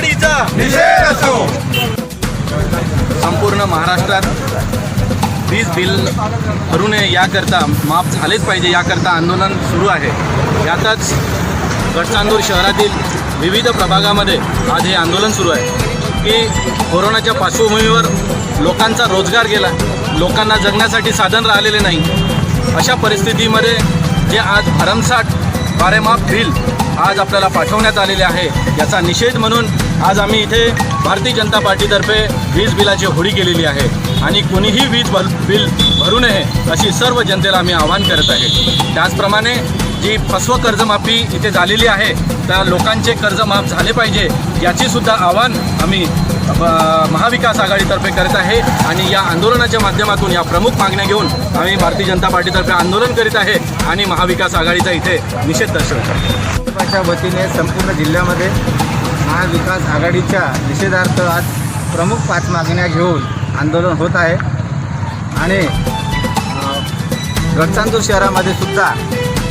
आघाडीचा असतो संपूर्ण महाराष्ट्रात वीज बिल भरू नये याकरता माफ झालेच पाहिजे याकरता आंदोलन सुरू आहे. यातच गडचांदूर शहरातील विविध प्रभागामध्ये आज हे आंदोलन सुरू आहे. की कोरोनाच्या पार्श्वभूमीवर लोकांचा रोजगार गेला लोकांना जगण्यासाठी साधन राहिलेले नाही. अशा परिस्थितीमध्ये जे आज भरमसाठ बारेमाप बिल आज आपल्याला पाठवण्यात आलेले आहे. याचा निषेध म्हणून आज आम्ही इथे भारतीय जनता पार्टीतर्फे वीज बिलाची होळी केलेली आहे. आणि कोणीही वीज भर बिल भरू नये अशी सर्व जनतेला आम्ही आवाहन करत आहे. त्याचप्रमाणे जी फसव कर्जमाफी इथे झालेली आहे त्या लोकांचे कर्ज माफ झाले पाहिजे याचीसुद्धा आव्हान आम्ही महाविकास आघाडीतर्फे करत आहे आणि या आंदोलनाच्या माध्यमातून या प्रमुख मागण्या घेऊन आम्ही भारतीय जनता पार्टीतर्फे आंदोलन करीत आहे आणि महाविकास आघाडीचा इथे निषेध दर्शवत आहे. भाजपाच्या वतीने संपूर्ण जिल्ह्यामध्ये महाविकास आघाडीच्या निषेधार्थ आज प्रमुख पाच मागण्या घेऊन आंदोलन होत आहे. आणि गडचांदूर शहरामध्ये सुद्धा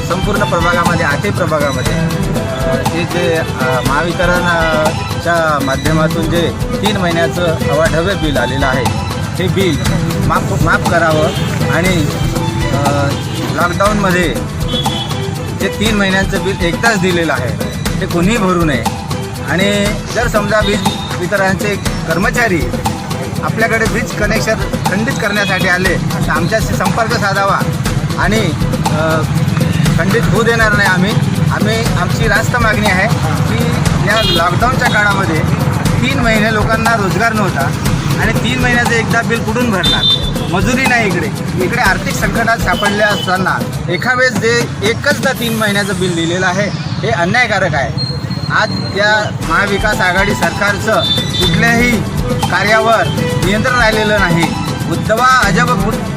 संपूर्ण प्रभागामध्ये आठही प्रभागामध्ये अ, हे जे महावितरणच्या माध्यमातून जे तीन महिन्याचं अवाढव्य बिल आलेलं आहे हे बिल माफ माफ करावं आणि लॉकडाऊनमध्ये जे तीन महिन्यांचं बिल एकदाच दिलेलं आहे ते कोणीही भरू नये. आणि जर समजा वीज वितरणाचे कर्मचारी आपल्याकडे वीज कनेक्शन खंडित करण्यासाठी आले तर आमच्याशी संपर्क साधावा आणि खंडित होऊ देणार नाही आम्ही. आम्ही आमची रास्त मागणी आहे की या लॉकडाऊनच्या काळामध्ये तीन महिने लोकांना रोजगार नव्हता आणि तीन महिन्याचं एकदा बिल कुठून भरणार? मजुरी नाही इकडे. इकडे आर्थिक संकटात सापडले असताना एका वेळेस जे एकचदा तीन महिन्याचं बिल दिलेलं आहे हे अन्यायकारक आहे. आज त्या महाविकास आघाडी सरकारचं कुठल्याही कार्यावर नियंत्रण राहिलेलं नाही. उद्धवा अजब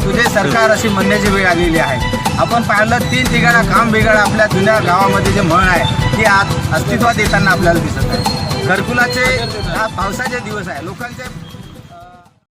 तुझे सरकार अशी म्हणण्याची वेळ आलेली आहे. आपण पाहिलं तीन ठिकाणा काम बिघाड आपल्या जुन्या गावामध्ये जे म्हण आहे ती आज अस्तित्वात येताना आपल्याला दिसत आहे. घरकुलाचे हा पावसाचे दिवस आहे. लोकांचे